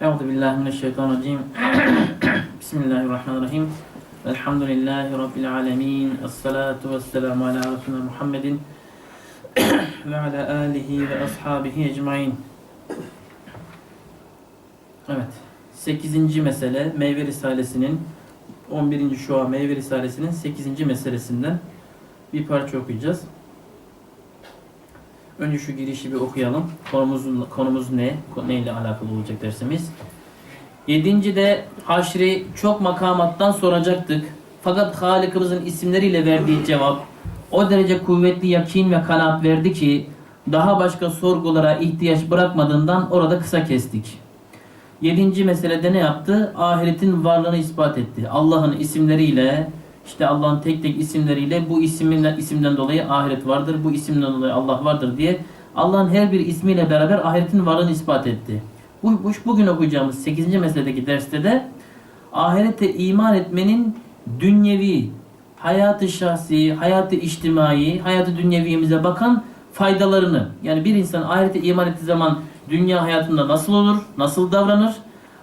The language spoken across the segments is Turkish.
Euzu billahi mineşşeytanirracim. Bismillahirrahmanirrahim. Elhamdülillahi rabbil alamin. Essalatu vesselamu ala resulina Muhammedin ve ala alihi ve ashabihi ecmaîn. Evet. 8. mesele Meyve Risalesi'nin 11. Şua Meyve Risalesi'nin 8. meselesinden bir parça okuyacağız. Önce şu girişi bir okuyalım. Konumuz, konumuz ne? Neyle alakalı olacak dersimiz? Yedinci de haşri çok makamattan soracaktık. Fakat Halık'ımızın isimleriyle verdiği cevap o derece kuvvetli yakin ve kanaat verdi ki daha başka sorgulara ihtiyaç bırakmadığından orada kısa kestik. Yedinci meselede ne yaptı? Ahiretin varlığını ispat etti. Allah'ın isimleriyle işte Allah'ın tek tek isimleriyle bu isminden, isimden dolayı ahiret vardır, bu isimden dolayı Allah vardır diye Allah'ın her bir ismiyle beraber ahiretin varlığını ispat etti. Bu, bu bugün okuyacağımız 8. meseledeki derste de ahirete iman etmenin dünyevi, hayatı şahsi, hayatı içtimai, hayatı dünyevimize bakan faydalarını yani bir insan ahirete iman ettiği zaman dünya hayatında nasıl olur, nasıl davranır?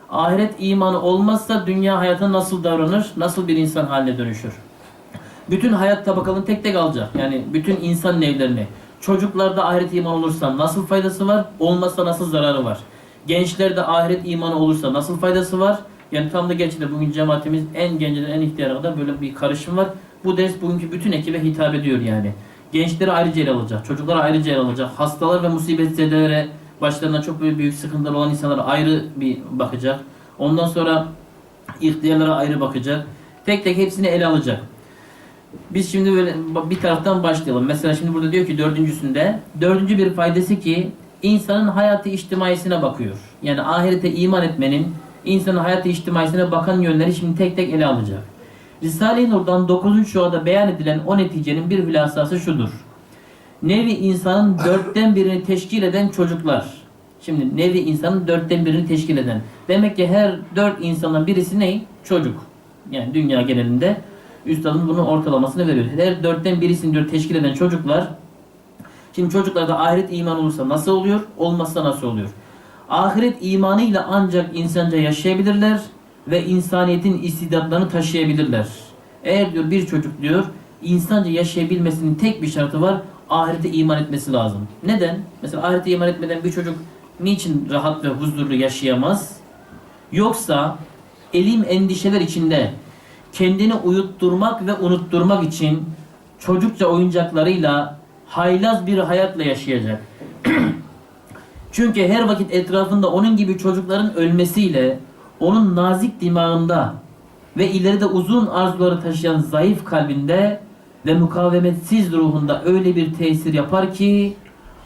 Ahiret imanı olmazsa dünya hayatında nasıl davranır, nasıl bir insan haline dönüşür? Bütün hayat tabakalarını tek tek alacak. Yani bütün insan nevlerini. Çocuklarda ahiret imanı olursa nasıl faydası var, olmazsa nasıl zararı var? Gençlerde ahiret imanı olursa nasıl faydası var? Yani tam da gerçekten bugün cemaatimiz en genceden en ihtiyara kadar böyle bir karışım var. Bu ders bugünkü bütün ekibe hitap ediyor yani. Gençleri ayrıca ele alacak, çocuklara ayrıca ele alacak, hastalar ve musibetzedelere, başlarına çok büyük, büyük sıkıntılar olan insanlara ayrı bir bakacak. Ondan sonra ihtiyarlara ayrı bakacak. Tek tek hepsini ele alacak. Biz şimdi böyle bir taraftan başlayalım. Mesela şimdi burada diyor ki dördüncüsünde dördüncü bir faydası ki insanın hayatı içtimaisine bakıyor. Yani ahirete iman etmenin insanın hayatı içtimaisine bakan yönleri şimdi tek tek ele alacak. Risale-i Nur'dan 9. şuada beyan edilen o neticenin bir hülasası şudur. Nevi insanın dörtten birini teşkil eden çocuklar. Şimdi nevi insanın dörtten birini teşkil eden. Demek ki her dört insanın birisi ne? Çocuk. Yani dünya genelinde üstadın bunun ortalamasını veriyor. Her dörtten birisini diyor teşkil eden çocuklar. Şimdi çocuklarda ahiret iman olursa nasıl oluyor? Olmazsa nasıl oluyor? Ahiret imanıyla ancak insanca yaşayabilirler ve insaniyetin istidatlarını taşıyabilirler. Eğer diyor bir çocuk diyor insanca yaşayabilmesinin tek bir şartı var. Ahirete iman etmesi lazım. Neden? Mesela ahirete iman etmeden bir çocuk niçin rahat ve huzurlu yaşayamaz? Yoksa elim endişeler içinde kendini uyutturmak ve unutturmak için çocukça oyuncaklarıyla haylaz bir hayatla yaşayacak. Çünkü her vakit etrafında onun gibi çocukların ölmesiyle onun nazik dimağında ve ileride uzun arzuları taşıyan zayıf kalbinde ve mukavemetsiz ruhunda öyle bir tesir yapar ki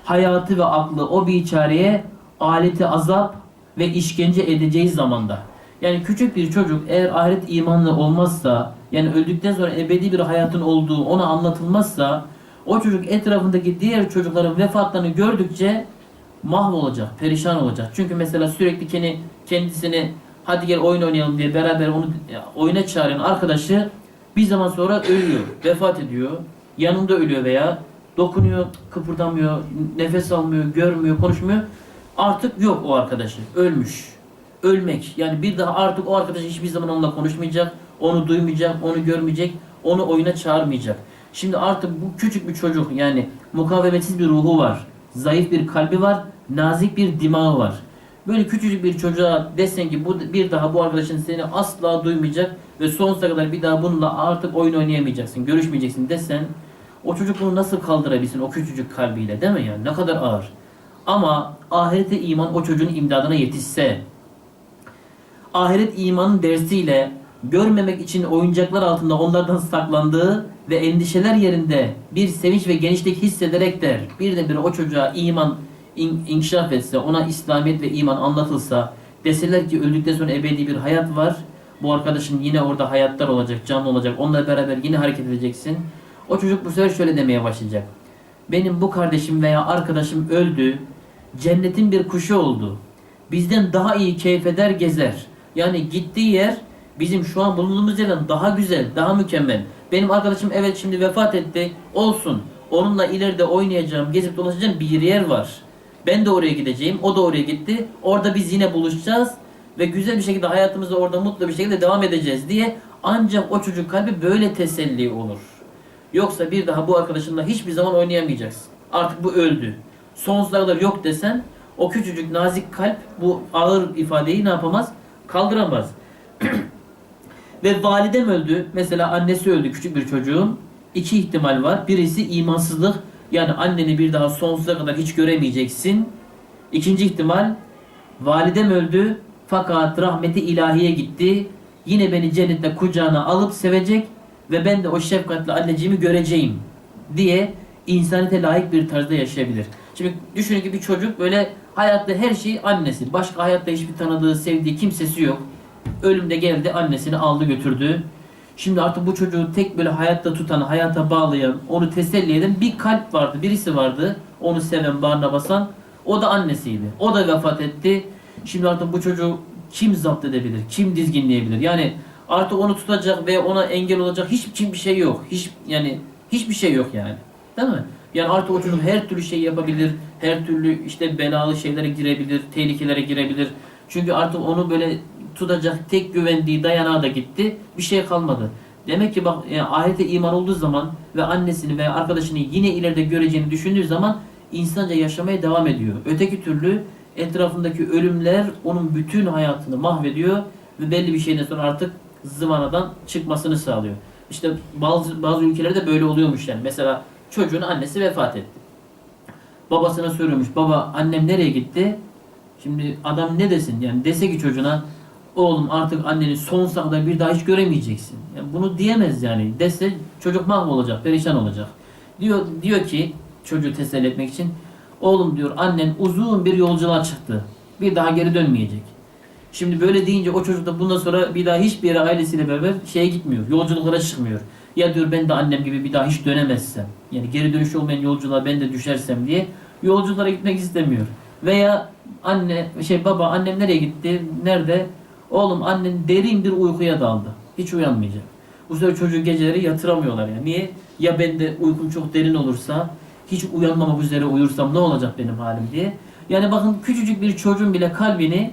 hayatı ve aklı o biçareye aleti azap ve işkence edeceği zamanda. Yani küçük bir çocuk eğer ahiret imanlı olmazsa yani öldükten sonra ebedi bir hayatın olduğu ona anlatılmazsa o çocuk etrafındaki diğer çocukların vefatlarını gördükçe mahvolacak, perişan olacak. Çünkü mesela sürekli kendi kendisini hadi gel oyun oynayalım diye beraber onu oyuna çağıran arkadaşı bir zaman sonra ölüyor, vefat ediyor. Yanında ölüyor veya dokunuyor, kıpırdamıyor, nefes almıyor, görmüyor, konuşmuyor. Artık yok o arkadaşı. Ölmüş. Ölmek. Yani bir daha artık o arkadaş hiçbir zaman onunla konuşmayacak, onu duymayacak, onu görmeyecek, onu oyuna çağırmayacak. Şimdi artık bu küçük bir çocuk yani mukavemetsiz bir ruhu var. Zayıf bir kalbi var, nazik bir dimağı var. Böyle küçücük bir çocuğa desen ki bu bir daha bu arkadaşın seni asla duymayacak ve sonsuza kadar bir daha bununla artık oyun oynayamayacaksın, görüşmeyeceksin desen o çocuk bunu nasıl kaldırabilsin o küçücük kalbiyle değil mi yani ne kadar ağır. Ama ahirete iman o çocuğun imdadına yetişse ahiret imanın dersiyle görmemek için oyuncaklar altında onlardan saklandığı ve endişeler yerinde bir sevinç ve genişlik hissederek der birdenbire o çocuğa iman in, inkişaf etse, ona İslamiyet ve iman anlatılsa, deseler ki öldükten sonra ebedi bir hayat var, bu arkadaşın yine orada hayatlar olacak, canlı olacak, onunla beraber yine hareket edeceksin. O çocuk bu sefer şöyle demeye başlayacak. Benim bu kardeşim veya arkadaşım öldü, cennetin bir kuşu oldu. Bizden daha iyi keyfeder gezer. Yani gittiği yer bizim şu an bulunduğumuz yerden daha güzel, daha mükemmel. Benim arkadaşım evet şimdi vefat etti, olsun. Onunla ileride oynayacağım, gezip dolaşacağım bir yer var. Ben de oraya gideceğim. O da oraya gitti. Orada biz yine buluşacağız. Ve güzel bir şekilde hayatımızda orada mutlu bir şekilde devam edeceğiz diye ancak o çocuk kalbi böyle teselli olur. Yoksa bir daha bu arkadaşınla hiçbir zaman oynayamayacaksın. Artık bu öldü. Sonsuza kadar yok desen o küçücük nazik kalp bu ağır ifadeyi ne yapamaz? Kaldıramaz. Ve validem öldü. Mesela annesi öldü küçük bir çocuğun. İki ihtimal var. Birisi imansızlık. Yani anneni bir daha sonsuza kadar hiç göremeyeceksin. İkinci ihtimal validem öldü fakat rahmeti ilahiye gitti. Yine beni cennette kucağına alıp sevecek ve ben de o şefkatli anneciğimi göreceğim diye insaniyete layık bir tarzda yaşayabilir. Şimdi düşünün ki bir çocuk böyle hayatta her şey annesi. Başka hayatta hiçbir tanıdığı, sevdiği kimsesi yok. Ölümde geldi annesini aldı götürdü. Şimdi artık bu çocuğu tek böyle hayatta tutan, hayata bağlayan, onu teselli eden bir kalp vardı. Birisi vardı. Onu seven, bağrına basan. O da annesiydi. O da vefat etti. Şimdi artık bu çocuğu kim zapt edebilir? Kim dizginleyebilir? Yani artık onu tutacak ve ona engel olacak hiç kim bir şey yok. Hiç yani hiçbir şey yok yani. Değil mi? Yani artık o çocuk her türlü şey yapabilir. Her türlü işte belalı şeylere girebilir, tehlikelere girebilir. Çünkü artık onu böyle tutacak tek güvendiği dayanağı da gitti. Bir şey kalmadı. Demek ki bak e, ahirete iman olduğu zaman ve annesini veya arkadaşını yine ileride göreceğini düşündüğü zaman insanca yaşamaya devam ediyor. Öteki türlü etrafındaki ölümler onun bütün hayatını mahvediyor ve belli bir şeyden sonra artık zıvanadan çıkmasını sağlıyor. İşte bazı bazı ülkelerde böyle oluyormuş yani. Mesela çocuğun annesi vefat etti. Babasına soruyormuş. Baba annem nereye gitti? Şimdi adam ne desin? Yani dese ki çocuğuna oğlum artık anneni sonsuza kadar bir daha hiç göremeyeceksin. Yani bunu diyemez yani. Dese çocuk mahvolacak, perişan olacak. Diyor diyor ki çocuğu teselli etmek için oğlum diyor annen uzun bir yolculuğa çıktı. Bir daha geri dönmeyecek. Şimdi böyle deyince o çocuk da bundan sonra bir daha hiçbir yere ailesiyle beraber şeye gitmiyor. Yolculuklara çıkmıyor. Ya diyor ben de annem gibi bir daha hiç dönemezsem. Yani geri dönüş olmayan yolculuğa ben de düşersem diye yolculuklara gitmek istemiyor. Veya anne şey baba annem nereye gitti? Nerede? Oğlum annen derin bir uykuya daldı. Hiç uyanmayacak. Bu sefer çocuğu geceleri yatıramıyorlar yani. Niye? Ya ben de uykum çok derin olursa, hiç uyanmamak üzere uyursam ne olacak benim halim diye. Yani bakın küçücük bir çocuğun bile kalbini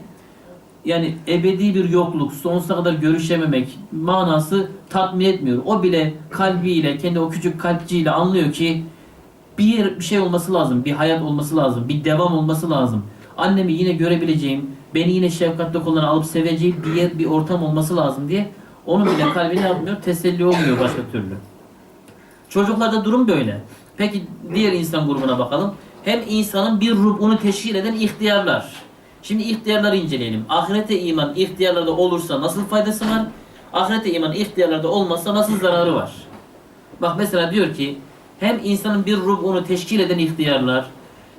yani ebedi bir yokluk, sonsuza kadar görüşememek manası tatmin etmiyor. O bile kalbiyle, kendi o küçük kalpciyle anlıyor ki bir bir şey olması lazım, bir hayat olması lazım, bir devam olması lazım. Annemi yine görebileceğim, beni yine şefkatli kollarına alıp seveceğim bir yer, bir ortam olması lazım diye onun bile kalbini yapmıyor, teselli olmuyor başka türlü. Çocuklarda durum böyle. Peki diğer insan grubuna bakalım. Hem insanın bir rubunu teşkil eden ihtiyarlar. Şimdi ihtiyarları inceleyelim. Ahirete iman ihtiyarlarda olursa nasıl faydası var? Ahirete iman ihtiyarlarda olmazsa nasıl zararı var? Bak mesela diyor ki hem insanın bir rubunu teşkil eden ihtiyarlar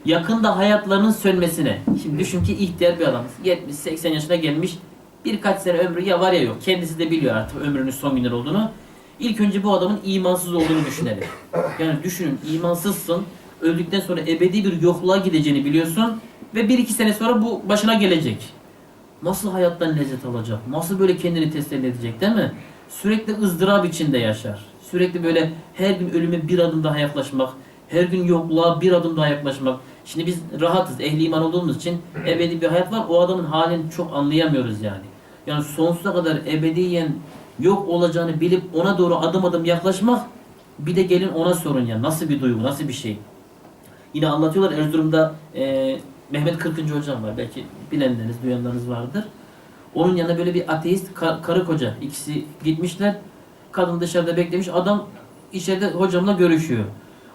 yakında hayatlarının sönmesine. Şimdi düşün ki ihtiyar bir adam. 70-80 yaşına gelmiş. Birkaç sene ömrü ya var ya yok. Kendisi de biliyor artık ömrünün son günler olduğunu. İlk önce bu adamın imansız olduğunu düşünelim. Yani düşünün imansızsın. Öldükten sonra ebedi bir yokluğa gideceğini biliyorsun. Ve bir iki sene sonra bu başına gelecek. Nasıl hayattan lezzet alacak? Nasıl böyle kendini teselli edecek değil mi? Sürekli ızdırap içinde yaşar. Sürekli böyle her gün ölüme bir adım daha yaklaşmak. Her gün yokluğa bir adım daha yaklaşmak. Şimdi biz rahatız, ehli iman olduğumuz için ebedi bir hayat var. O adamın halini çok anlayamıyoruz yani. Yani sonsuza kadar ebediyen yok olacağını bilip ona doğru adım adım yaklaşmak bir de gelin ona sorun ya. Nasıl bir duygu, nasıl bir şey? Yine anlatıyorlar Erzurum'da e, Mehmet Kırkıncı hocam var. Belki bilenleriniz, duyanlarınız vardır. Onun yanına böyle bir ateist ka- karı koca ikisi gitmişler. Kadın dışarıda beklemiş. Adam içeride hocamla görüşüyor.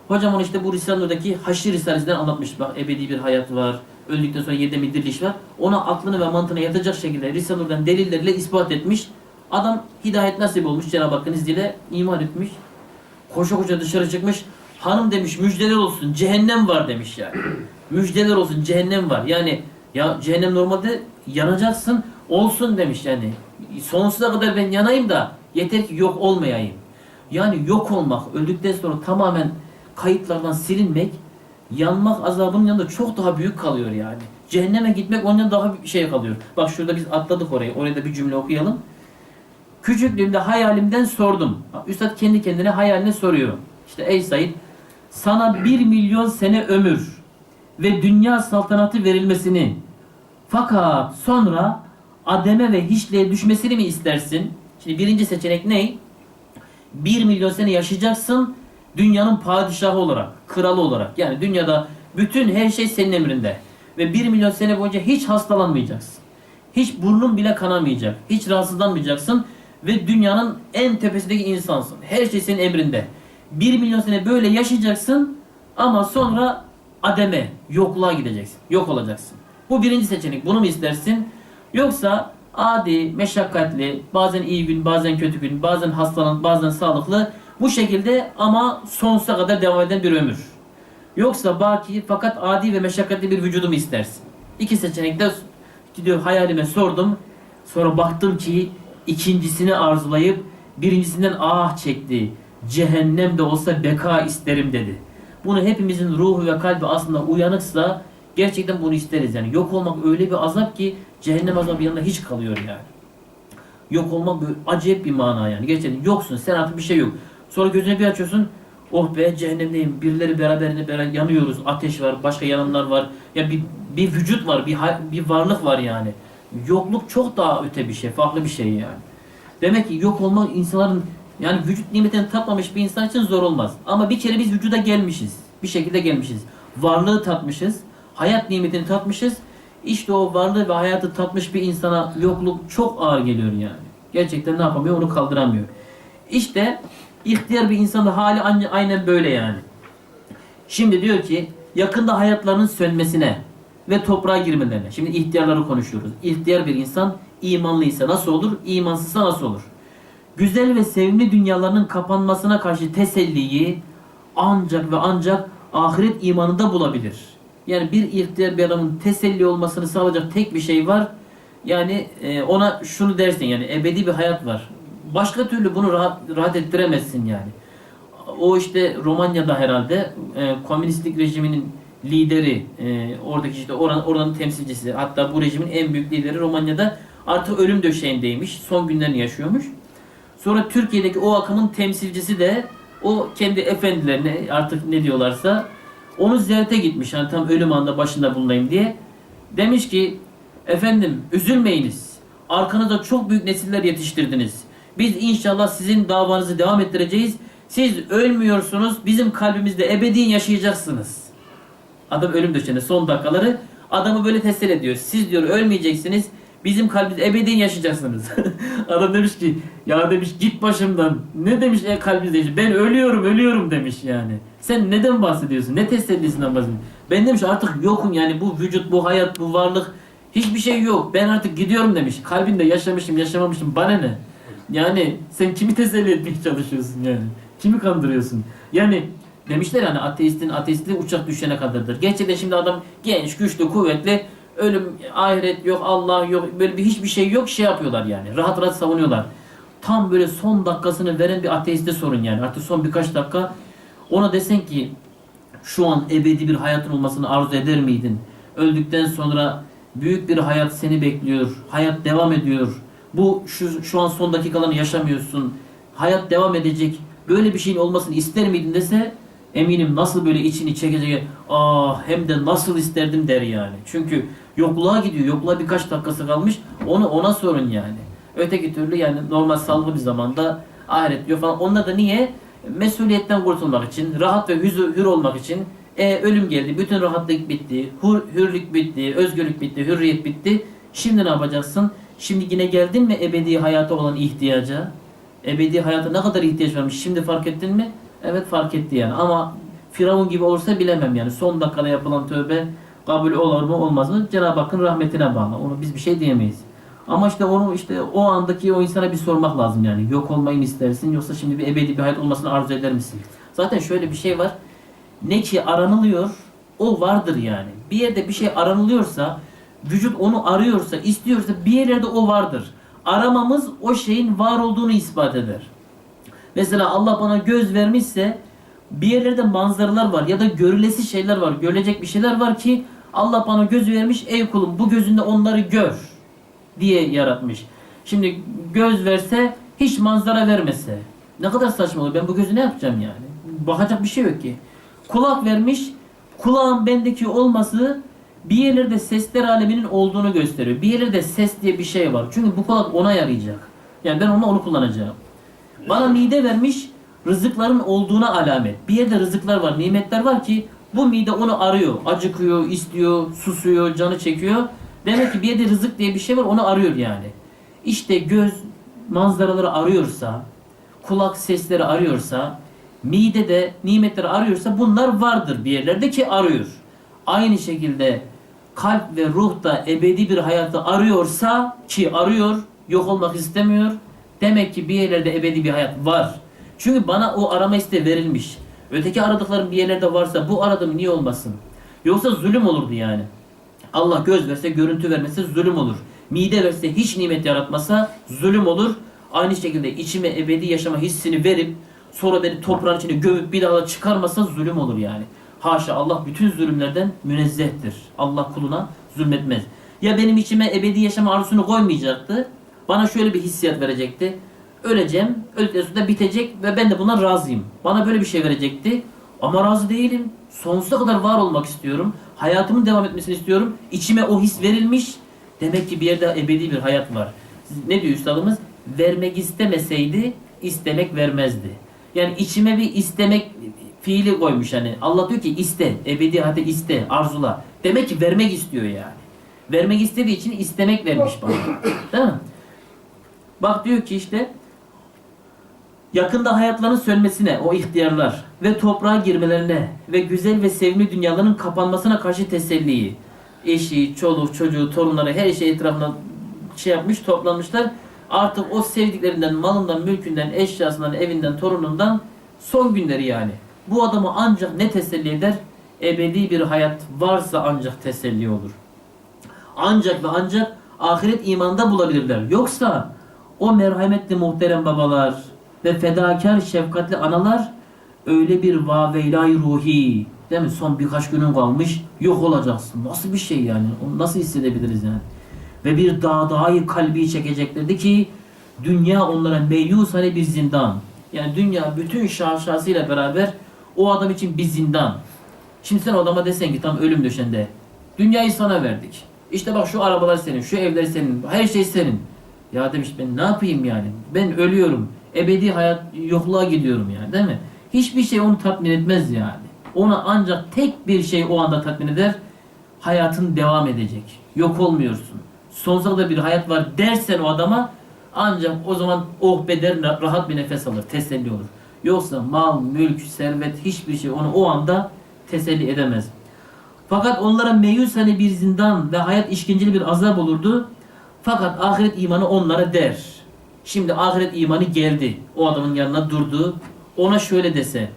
Hocam ona işte bu Risale'deki Haşr Risalesi'nden anlatmış. Bak ebedi bir hayat var. Öldükten sonra yerde bir diriliş var. Ona aklını ve mantığına yatacak şekilde Risale'den delillerle ispat etmiş. Adam hidayet nasip olmuş Cenab-ı Hakk'ın izniyle iman etmiş. Koşa koşa dışarı çıkmış. Hanım demiş müjdeler olsun cehennem var demiş yani. müjdeler olsun cehennem var. Yani ya cehennem normalde yanacaksın olsun demiş yani. Sonsuza kadar ben yanayım da yeter ki yok olmayayım. Yani yok olmak, öldükten sonra tamamen kayıtlardan silinmek, yanmak azabının yanında çok daha büyük kalıyor yani. Cehenneme gitmek ondan daha bir şey kalıyor. Bak şurada biz atladık orayı. Oraya da bir cümle okuyalım. Küçüklüğümde hayalimden sordum. Üstad kendi kendine hayaline soruyor. İşte ey Said sana bir milyon sene ömür ve dünya saltanatı verilmesini fakat sonra ademe ve hiçliğe düşmesini mi istersin? Şimdi birinci seçenek ne? 1 milyon sene yaşayacaksın dünyanın padişahı olarak, kralı olarak. Yani dünyada bütün her şey senin emrinde. Ve 1 milyon sene boyunca hiç hastalanmayacaksın. Hiç burnun bile kanamayacak. Hiç rahatsızlanmayacaksın. Ve dünyanın en tepesindeki insansın. Her şey senin emrinde. 1 milyon sene böyle yaşayacaksın ama sonra ademe, yokluğa gideceksin. Yok olacaksın. Bu birinci seçenek. Bunu mu istersin? Yoksa adi, meşakkatli, bazen iyi gün, bazen kötü gün, bazen hastalan, bazen sağlıklı bu şekilde ama sonsuza kadar devam eden bir ömür. Yoksa baki fakat adi ve meşakkatli bir vücudu mu istersin? İki seçenekte gidiyor hayalime sordum. Sonra baktım ki ikincisini arzulayıp birincisinden ah çekti. Cehennem de olsa beka isterim dedi. Bunu hepimizin ruhu ve kalbi aslında uyanıksa gerçekten bunu isteriz yani. Yok olmak öyle bir azap ki cehennem azabı yanında hiç kalıyor yani. Yok olmak böyle acayip bir mana yani. Gerçekten yoksun. Sen artık bir şey yok. Sonra gözünü bir açıyorsun. Oh be cehennemdeyim. Birileri beraberinde beraber yanıyoruz. Ateş var. Başka yananlar var. Ya bir, bir vücut var. Bir, bir varlık var yani. Yokluk çok daha öte bir şey. Farklı bir şey yani. Demek ki yok olmak insanların yani vücut nimetini tatmamış bir insan için zor olmaz. Ama bir kere biz vücuda gelmişiz. Bir şekilde gelmişiz. Varlığı tatmışız. Hayat nimetini tatmışız. İşte o varlığı ve hayatı tatmış bir insana yokluk çok ağır geliyor yani. Gerçekten ne yapamıyor? Onu kaldıramıyor. İşte ihtiyar bir insanın hali aynen böyle yani. Şimdi diyor ki yakında hayatlarının sönmesine ve toprağa girmelerine. Şimdi ihtiyarları konuşuyoruz. İhtiyar bir insan imanlıysa nasıl olur? İmansızsa nasıl olur? Güzel ve sevimli dünyalarının kapanmasına karşı teselliyi ancak ve ancak ahiret imanında bulabilir. Yani bir ihtiyar bir adamın teselli olmasını sağlayacak tek bir şey var. Yani e, ona şunu dersin yani ebedi bir hayat var. Başka türlü bunu rahat, rahat ettiremezsin yani. O işte Romanya'da herhalde e, komünistlik rejiminin lideri, e, oradaki işte oran, oranın temsilcisi, hatta bu rejimin en büyük lideri Romanya'da artık ölüm döşeğindeymiş, son günlerini yaşıyormuş. Sonra Türkiye'deki o akımın temsilcisi de o kendi efendilerine artık ne diyorlarsa onu ziyarete gitmiş. Hani tam ölüm anında başında bulunayım diye. Demiş ki efendim üzülmeyiniz. Arkanızda çok büyük nesiller yetiştirdiniz. Biz inşallah sizin davanızı devam ettireceğiz. Siz ölmüyorsunuz. Bizim kalbimizde ebediyen yaşayacaksınız. Adam ölüm döşeğinde son dakikaları adamı böyle teselli ediyor. Siz diyor ölmeyeceksiniz. Bizim kalbimizde ebediyen yaşayacaksınız. Adam demiş ki ya demiş git başımdan. Ne demiş e kalbinizde yaşa- Ben ölüyorum ölüyorum demiş yani. Sen neden bahsediyorsun? Ne tesellisinden bahsediyorsun? Ben demiş artık yokum yani bu vücut, bu hayat, bu varlık hiçbir şey yok. Ben artık gidiyorum demiş. Kalbinde yaşamışım, yaşamamışım. Bana ne? Yani sen kimi teselli etmeye çalışıyorsun yani? Kimi kandırıyorsun? Yani demişler hani ateistin ateistliği uçak düşene kadardır. Gerçekten şimdi adam genç, güçlü, kuvvetli ölüm, ahiret yok, Allah yok, böyle bir hiçbir şey yok şey yapıyorlar yani. Rahat rahat savunuyorlar. Tam böyle son dakikasını veren bir ateiste sorun yani. Artık son birkaç dakika ona desen ki şu an ebedi bir hayatın olmasını arzu eder miydin? Öldükten sonra büyük bir hayat seni bekliyor. Hayat devam ediyor. Bu şu, şu an son dakikalarını yaşamıyorsun. Hayat devam edecek. Böyle bir şeyin olmasını ister miydin dese eminim nasıl böyle içini çekecek. Ah hem de nasıl isterdim der yani. Çünkü yokluğa gidiyor. Yokluğa birkaç dakikası kalmış. Onu ona sorun yani. Öteki türlü yani normal sallı bir zamanda ahiret diyor falan. Onlar da niye? Mesuliyetten kurtulmak için, rahat ve huzur, hür olmak için e, ölüm geldi. Bütün rahatlık bitti. Hür, hürlük bitti. Özgürlük bitti. Hürriyet bitti. Şimdi ne yapacaksın? Şimdi yine geldin mi ebedi hayata olan ihtiyaca? Ebedi hayata ne kadar ihtiyaç varmış? Şimdi fark ettin mi? Evet fark etti yani. Ama Firavun gibi olursa bilemem yani. Son dakikada yapılan tövbe kabul olur mu olmaz mı? Cenab-ı Hakk'ın rahmetine bağlı. Onu biz bir şey diyemeyiz. Ama işte onu işte o andaki o insana bir sormak lazım yani. Yok olmayı mı istersin yoksa şimdi bir ebedi bir hayat olmasını arzu eder misin? Zaten şöyle bir şey var. Ne ki aranılıyor o vardır yani. Bir yerde bir şey aranılıyorsa vücut onu arıyorsa, istiyorsa bir yerlerde o vardır. Aramamız o şeyin var olduğunu ispat eder. Mesela Allah bana göz vermişse bir yerlerde manzaralar var ya da görülesi şeyler var. Görülecek bir şeyler var ki Allah bana göz vermiş. Ey kulum bu gözünde onları gör diye yaratmış. Şimdi göz verse hiç manzara vermese ne kadar saçma olur. Ben bu gözü ne yapacağım yani? Bakacak bir şey yok ki. Kulak vermiş. Kulağın bendeki olması Bir yerlerde sesler aleminin olduğunu gösteriyor. Bir yerlerde ses diye bir şey var. Çünkü bu kulak ona yarayacak. Yani ben onu onu kullanacağım. Bana mide vermiş rızıkların olduğuna alamet. Bir yerde rızıklar var, nimetler var ki bu mide onu arıyor. Acıkıyor, istiyor, susuyor, canı çekiyor. Demek ki bir yerde rızık diye bir şey var onu arıyor yani. İşte göz manzaraları arıyorsa, kulak sesleri arıyorsa, mide de nimetleri arıyorsa bunlar vardır bir yerlerde ki arıyor. Aynı şekilde kalp ve ruh da ebedi bir hayatı arıyorsa ki arıyor, yok olmak istemiyor. Demek ki bir yerlerde ebedi bir hayat var. Çünkü bana o arama isteği verilmiş. Öteki aradıklarım bir yerlerde varsa bu aradığım niye olmasın? Yoksa zulüm olurdu yani. Allah göz verse, görüntü vermese zulüm olur. Mide verse, hiç nimet yaratmasa zulüm olur. Aynı şekilde içime ebedi yaşama hissini verip sonra beni toprağın içine gömüp bir daha da çıkarmasa zulüm olur yani. Haşa Allah bütün zulümlerden münezzehtir. Allah kuluna zulmetmez. Ya benim içime ebedi yaşama arzusunu koymayacaktı. Bana şöyle bir hissiyat verecekti. Öleceğim, öldükten sonra bitecek ve ben de buna razıyım. Bana böyle bir şey verecekti. Ama razı değilim. Sonsuza kadar var olmak istiyorum. Hayatımın devam etmesini istiyorum. İçime o his verilmiş. Demek ki bir yerde ebedi bir hayat var. Ne diyor üstadımız? Vermek istemeseydi istemek vermezdi. Yani içime bir istemek fiili koymuş hani. Allah diyor ki iste, ebedi hayatı iste, arzula. Demek ki vermek istiyor yani. Vermek istediği için istemek vermiş bana. Değil mi? Bak diyor ki işte yakında hayatlarının sönmesine o ihtiyarlar ve toprağa girmelerine ve güzel ve sevimli dünyaların kapanmasına karşı teselliyi eşi, çoluk, çocuğu, torunları her şey etrafına şey yapmış, toplanmışlar. Artık o sevdiklerinden, malından, mülkünden, eşyasından, evinden, torunundan son günleri yani. Bu adamı ancak ne teselli eder? Ebedi bir hayat varsa ancak teselli olur. Ancak ve ancak ahiret imanında bulabilirler. Yoksa o merhametli muhterem babalar ve fedakar şefkatli analar öyle bir vaveylay ruhi değil mi? Son birkaç günün kalmış yok olacaksın. Nasıl bir şey yani? Onu nasıl hissedebiliriz yani? Ve bir dağdağıyı kalbi çekeceklerdi ki dünya onlara meyus hani bir zindan. Yani dünya bütün şaşasıyla beraber o adam için bir zindan. Şimdi sen adama desen ki tam ölüm döşende. Dünyayı sana verdik. İşte bak şu arabalar senin, şu evler senin, her şey senin. Ya demiş ben ne yapayım yani? Ben ölüyorum. Ebedi hayat yokluğa gidiyorum yani değil mi? Hiçbir şey onu tatmin etmez yani. Ona ancak tek bir şey o anda tatmin eder. Hayatın devam edecek. Yok olmuyorsun. Sonsuza kadar bir hayat var dersen o adama ancak o zaman oh be der rahat bir nefes alır. Teselli olur. Yoksa mal, mülk, servet hiçbir şey onu o anda teselli edemez. Fakat onlara meyus hani bir zindan ve hayat işkenceli bir azap olurdu. Fakat ahiret imanı onlara der. Şimdi ahiret imanı geldi. O adamın yanına durdu. Ona şöyle dese.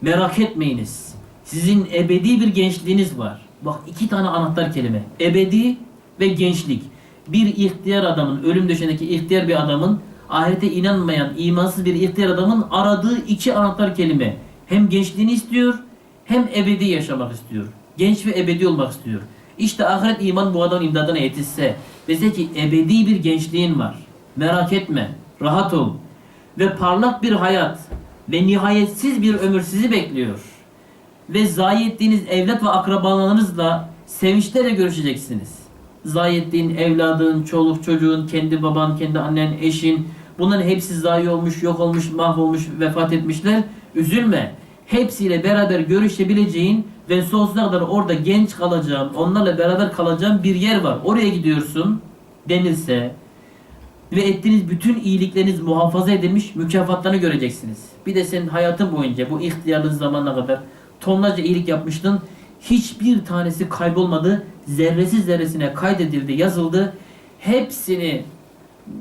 Merak etmeyiniz. Sizin ebedi bir gençliğiniz var. Bak iki tane anahtar kelime. Ebedi ve gençlik. Bir ihtiyar adamın, ölüm döşeğindeki ihtiyar bir adamın, ahirete inanmayan, imansız bir ihtiyar adamın aradığı iki anahtar kelime. Hem gençliğini istiyor, hem ebedi yaşamak istiyor. Genç ve ebedi olmak istiyor. İşte ahiret iman bu adamın imdadına yetişse, dese ki ebedi bir gençliğin var. Merak etme, rahat ol. Ve parlak bir hayat ve nihayetsiz bir ömür sizi bekliyor. Ve zayi ettiğiniz evlat ve akrabalarınızla sevinçlerle görüşeceksiniz. Zayi ettiğin evladın, çoluk çocuğun, kendi baban, kendi annen, eşin bunların hepsi zayi olmuş, yok olmuş, mahvolmuş, vefat etmişler. Üzülme. Hepsiyle beraber görüşebileceğin ve sonsuza kadar orada genç kalacağın, onlarla beraber kalacağın bir yer var. Oraya gidiyorsun denilse ve ettiğiniz bütün iyilikleriniz muhafaza edilmiş mükafatlarını göreceksiniz. Bir de senin hayatın boyunca bu ihtiyarlığın zamanına kadar tonlarca iyilik yapmıştın. Hiçbir tanesi kaybolmadı. Zerresi zerresine kaydedildi, yazıldı. Hepsini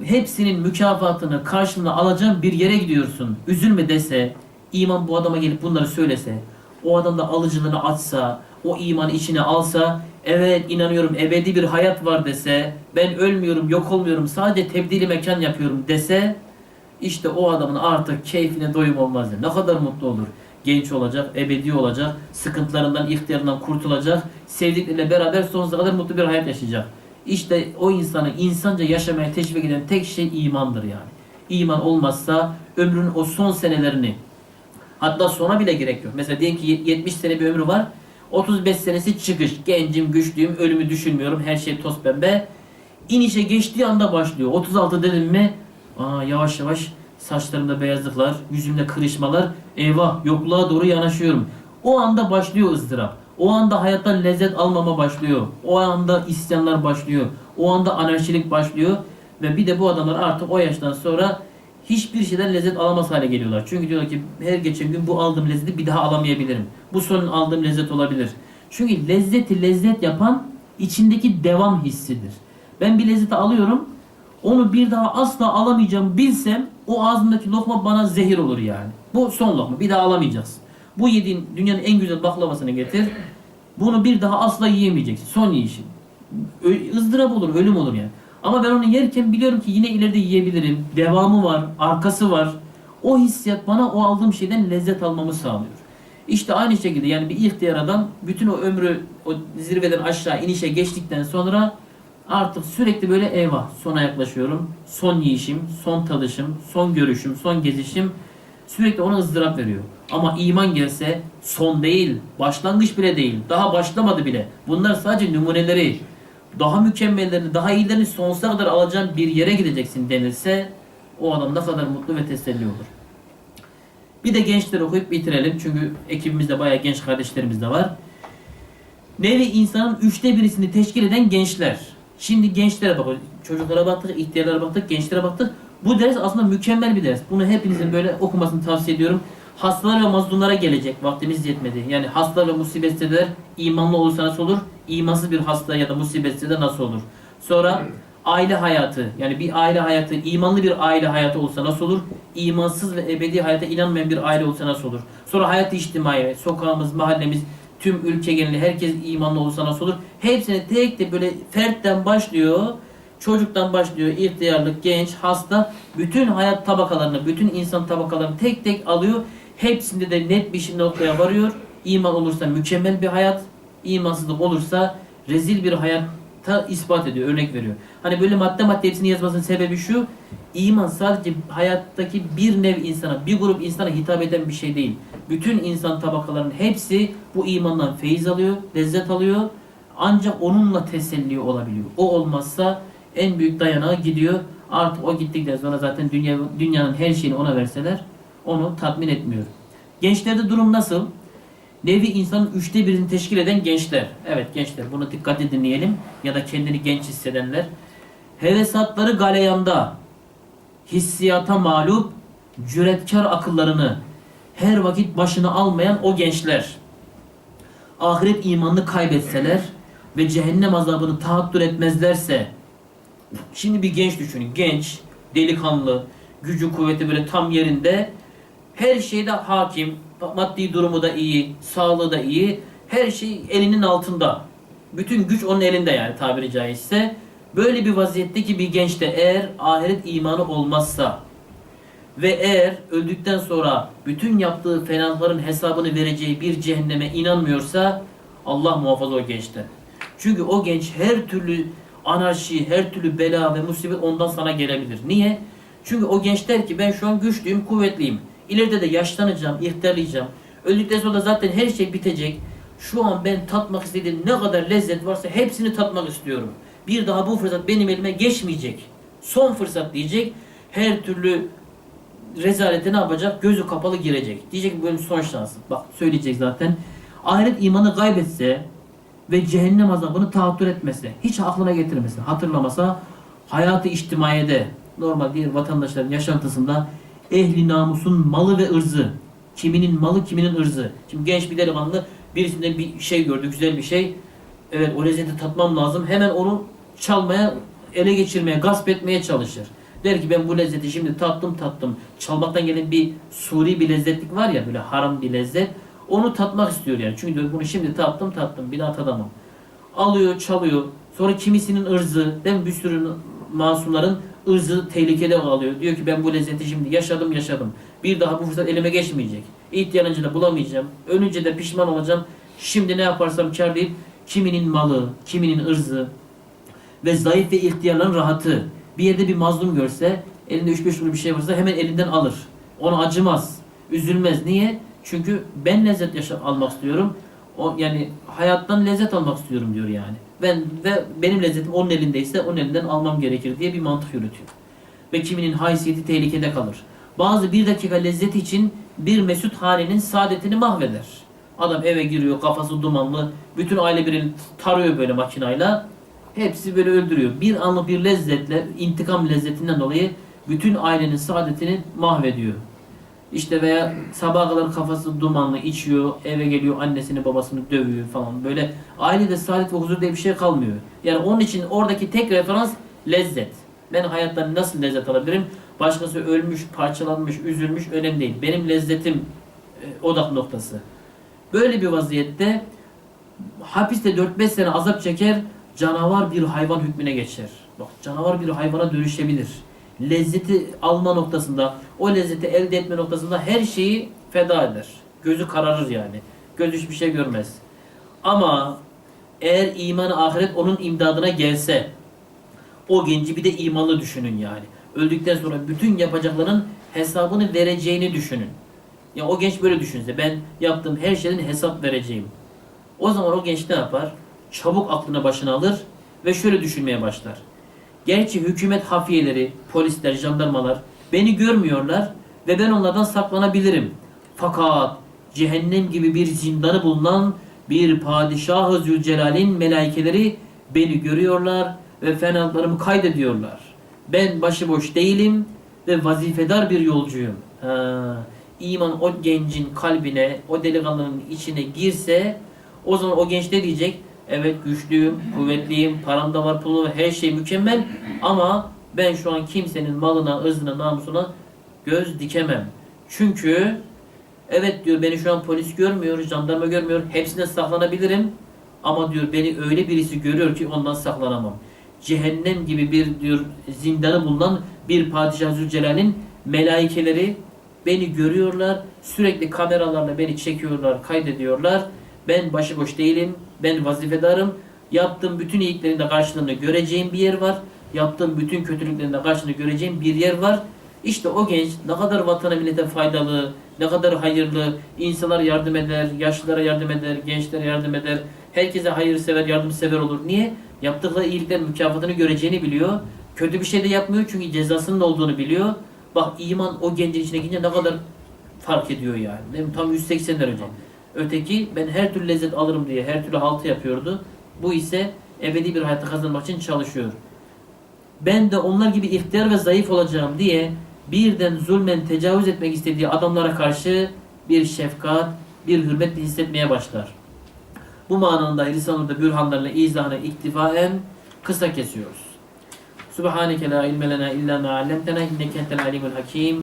hepsinin mükafatını karşılığını alacağın bir yere gidiyorsun. Üzülme dese, iman bu adama gelip bunları söylese, o adam da alıcılığını açsa, o imanı içine alsa, evet inanıyorum ebedi bir hayat var dese, ben ölmüyorum, yok olmuyorum, sadece tebdili mekan yapıyorum dese, işte o adamın artık keyfine doyum olmaz. Ne kadar mutlu olur. Genç olacak, ebedi olacak, sıkıntılarından, ihtiyarından kurtulacak, sevdikleriyle beraber sonsuza kadar mutlu bir hayat yaşayacak. İşte o insanı insanca yaşamaya teşvik eden tek şey imandır yani. İman olmazsa ömrün o son senelerini Hatta sona bile gerek yok. Mesela diyelim ki 70 sene bir ömrü var. 35 senesi çıkış. Gencim, güçlüyüm, ölümü düşünmüyorum. Her şey toz pembe. İnişe geçtiği anda başlıyor. 36 dedim mi? Aa, yavaş yavaş saçlarımda beyazlıklar, yüzümde kırışmalar. Eyvah yokluğa doğru yanaşıyorum. O anda başlıyor ızdırap. O anda hayattan lezzet almama başlıyor. O anda isyanlar başlıyor. O anda anarşilik başlıyor. Ve bir de bu adamlar artık o yaştan sonra hiçbir şeyden lezzet alamaz hale geliyorlar. Çünkü diyorlar ki her geçen gün bu aldığım lezzeti bir daha alamayabilirim. Bu son aldığım lezzet olabilir. Çünkü lezzeti lezzet yapan içindeki devam hissidir. Ben bir lezzeti alıyorum. Onu bir daha asla alamayacağım bilsem o ağzımdaki lokma bana zehir olur yani. Bu son lokma. Bir daha alamayacaksın. Bu yediğin dünyanın en güzel baklavasını getir. Bunu bir daha asla yiyemeyeceksin. Son yiyişin. Ö- olur, ölüm olur yani. Ama ben onu yerken biliyorum ki yine ileride yiyebilirim. Devamı var, arkası var. O hissiyat bana o aldığım şeyden lezzet almamı sağlıyor. İşte aynı şekilde yani bir ihtiyar adam bütün o ömrü o zirveden aşağı inişe geçtikten sonra artık sürekli böyle eyvah sona yaklaşıyorum. Son yiyişim, son tadışım, son görüşüm, son gezişim sürekli ona ızdırap veriyor. Ama iman gelse son değil, başlangıç bile değil, daha başlamadı bile. Bunlar sadece numuneleri. Daha mükemmellerini, daha iyilerini sonsuza kadar alacağın bir yere gideceksin denirse o adam ne kadar mutlu ve teselli olur. Bir de gençleri okuyup bitirelim. Çünkü ekibimizde bayağı genç kardeşlerimiz de var. Nevi insanın üçte birisini teşkil eden gençler. Şimdi gençlere bakıyoruz. Çocuklara baktık, ihtiyarlara baktık, gençlere baktık. Bu ders aslında mükemmel bir ders. Bunu hepinizin böyle okumasını tavsiye ediyorum. Hastalar ve mazlumlara gelecek. Vaktimiz yetmedi. Yani hastalar ve musibetseler imanlı olursa nasıl olur? İmansız bir hasta ya da musibetse de nasıl olur? Sonra aile hayatı. Yani bir aile hayatı, imanlı bir aile hayatı olsa nasıl olur? İmansız ve ebedi hayata inanmayan bir aile olsa nasıl olur? Sonra hayat içtimai, sokağımız, mahallemiz, tüm ülke geneli herkes imanlı olsa nasıl olur? Hepsini tek tek böyle fertten başlıyor. Çocuktan başlıyor, ihtiyarlık, genç, hasta, bütün hayat tabakalarını, bütün insan tabakalarını tek tek alıyor. Hepsinde de net bir şey noktaya varıyor. İman olursa mükemmel bir hayat, imansızlık olursa rezil bir hayatta ispat ediyor, örnek veriyor. Hani böyle madde madde hepsini yazmasının sebebi şu, iman sadece hayattaki bir nev insana, bir grup insana hitap eden bir şey değil. Bütün insan tabakalarının hepsi bu imandan feyiz alıyor, lezzet alıyor. Ancak onunla teselli olabiliyor. O olmazsa en büyük dayanağı gidiyor. Artık o gittikten sonra zaten dünya, dünyanın her şeyini ona verseler onu tatmin etmiyor. Gençlerde durum nasıl? Nevi insanın üçte birini teşkil eden gençler. Evet gençler bunu dikkatli dinleyelim. Ya da kendini genç hissedenler. Hevesatları galeyanda, hissiyata mağlup, cüretkar akıllarını her vakit başına almayan o gençler. Ahiret imanını kaybetseler ve cehennem azabını tahattür etmezlerse Şimdi bir genç düşünün. Genç, delikanlı, gücü kuvveti böyle tam yerinde. Her şeyde hakim, maddi durumu da iyi, sağlığı da iyi. Her şey elinin altında. Bütün güç onun elinde yani tabiri caizse. Böyle bir vaziyetteki bir gençte eğer ahiret imanı olmazsa ve eğer öldükten sonra bütün yaptığı fenalıkların hesabını vereceği bir cehenneme inanmıyorsa Allah muhafaza o gençten. Çünkü o genç her türlü anarşi, her türlü bela ve musibet ondan sana gelebilir. Niye? Çünkü o genç der ki ben şu an güçlüyüm, kuvvetliyim. İleride de yaşlanacağım, ihtiyarlayacağım. Öldükten sonra zaten her şey bitecek. Şu an ben tatmak istediğim ne kadar lezzet varsa hepsini tatmak istiyorum. Bir daha bu fırsat benim elime geçmeyecek. Son fırsat diyecek. Her türlü rezalete ne yapacak? Gözü kapalı girecek. Diyecek ki benim son şansım. Bak söyleyecek zaten. Ahiret imanı kaybetse ve cehennem azabını tahattür etmese, hiç aklına getirmese, hatırlamasa hayatı içtimaiyede normal diğer vatandaşların yaşantısında ehli namusun malı ve ırzı kiminin malı kiminin ırzı. Şimdi genç bir delikanlı birisinden bir şey gördü, güzel bir şey. Evet o lezzeti tatmam lazım. Hemen onu çalmaya, ele geçirmeye, gasp etmeye çalışır. Der ki ben bu lezzeti şimdi tattım tattım. Çalmaktan gelen bir suri bir lezzetlik var ya böyle haram bir lezzet. Onu tatmak istiyor yani. Çünkü diyor bunu şimdi tattım tattım bir daha tadamam. Alıyor çalıyor. Sonra kimisinin ırzı değil mi? Bir sürü masumların ırzı tehlikede alıyor. Diyor ki ben bu lezzeti şimdi yaşadım yaşadım. Bir daha bu fırsat elime geçmeyecek. İhtiyarınca da bulamayacağım. Ölünce de pişman olacağım. Şimdi ne yaparsam kar deyip kiminin malı, kiminin ırzı ve zayıf ve ihtiyarların rahatı. Bir yerde bir mazlum görse elinde 3-5 kuruş bir şey varsa hemen elinden alır. Ona acımaz. Üzülmez. Niye? Çünkü ben lezzet yaşa almak istiyorum. O yani hayattan lezzet almak istiyorum diyor yani. Ben ve benim lezzetim onun elindeyse onun elinden almam gerekir diye bir mantık yürütüyor. Ve kiminin haysiyeti tehlikede kalır. Bazı bir dakika lezzet için bir mesut hanenin saadetini mahveder. Adam eve giriyor kafası dumanlı. Bütün aile birini tarıyor böyle makinayla. Hepsi böyle öldürüyor. Bir anlık bir lezzetle, intikam lezzetinden dolayı bütün ailenin saadetini mahvediyor. İşte veya sabaha kadar kafası dumanlı içiyor, eve geliyor annesini babasını dövüyor falan. Böyle ailede saadet ve huzur diye bir şey kalmıyor. Yani onun için oradaki tek referans lezzet. Ben hayattan nasıl lezzet alabilirim? Başkası ölmüş, parçalanmış, üzülmüş önemli değil. Benim lezzetim e, odak noktası. Böyle bir vaziyette hapiste 4-5 sene azap çeker, canavar bir hayvan hükmüne geçer. Bak canavar bir hayvana dönüşebilir. Lezzeti alma noktasında, o lezzeti elde etme noktasında her şeyi feda eder. Gözü kararır yani. Göz hiçbir şey görmez. Ama eğer iman ahiret onun imdadına gelse, o genci bir de imanlı düşünün yani. Öldükten sonra bütün yapacakların hesabını vereceğini düşünün. Ya o genç böyle düşünse ben yaptığım her şeyden hesap vereceğim. O zaman o genç ne yapar? Çabuk aklını başına alır ve şöyle düşünmeye başlar. Gerçi hükümet hafiyeleri, polisler, jandarmalar beni görmüyorlar ve ben onlardan saklanabilirim. Fakat cehennem gibi bir zindanı bulunan bir padişah-ı Zülcelal'in melaikeleri beni görüyorlar ve fenalıklarımı kaydediyorlar. Ben başıboş değilim ve vazifedar bir yolcuyum. Ha, iman o gencin kalbine, o delikanlının içine girse o zaman o genç ne diyecek? Evet güçlüyüm, kuvvetliyim, param da var, pulum her şey mükemmel ama ben şu an kimsenin malına, ırzına, namusuna göz dikemem. Çünkü evet diyor beni şu an polis görmüyor, jandarma görmüyor, hepsine saklanabilirim ama diyor beni öyle birisi görüyor ki ondan saklanamam. Cehennem gibi bir diyor zindanı bulunan bir padişah Zülcelal'in melaikeleri beni görüyorlar. Sürekli kameralarla beni çekiyorlar, kaydediyorlar. Ben başıboş değilim. Ben vazifedarım. Yaptığım bütün iyiliklerin de karşılığını göreceğim bir yer var. Yaptığım bütün kötülüklerin de karşılığını göreceğim bir yer var. İşte o genç ne kadar vatana millete faydalı, ne kadar hayırlı, insanlara yardım eder, yaşlılara yardım eder, gençlere yardım eder, herkese hayırsever, yardımsever olur. Niye? Yaptıkları iyiliklerin mükafatını göreceğini biliyor. Kötü bir şey de yapmıyor çünkü cezasının olduğunu biliyor. Bak iman o gencin içine girince ne kadar fark ediyor yani. Tam 180 derece. Öteki ben her türlü lezzet alırım diye her türlü haltı yapıyordu. Bu ise ebedi bir hayatı kazanmak için çalışıyor. Ben de onlar gibi ihtiyar ve zayıf olacağım diye birden zulmen tecavüz etmek istediği adamlara karşı bir şefkat, bir hürmet hissetmeye başlar. Bu manada lisanında bürhanlarla izahına iktifaen kısa kesiyoruz. Subhaneke la ilme lena illa ma allamtena inneke entel alimul hakim.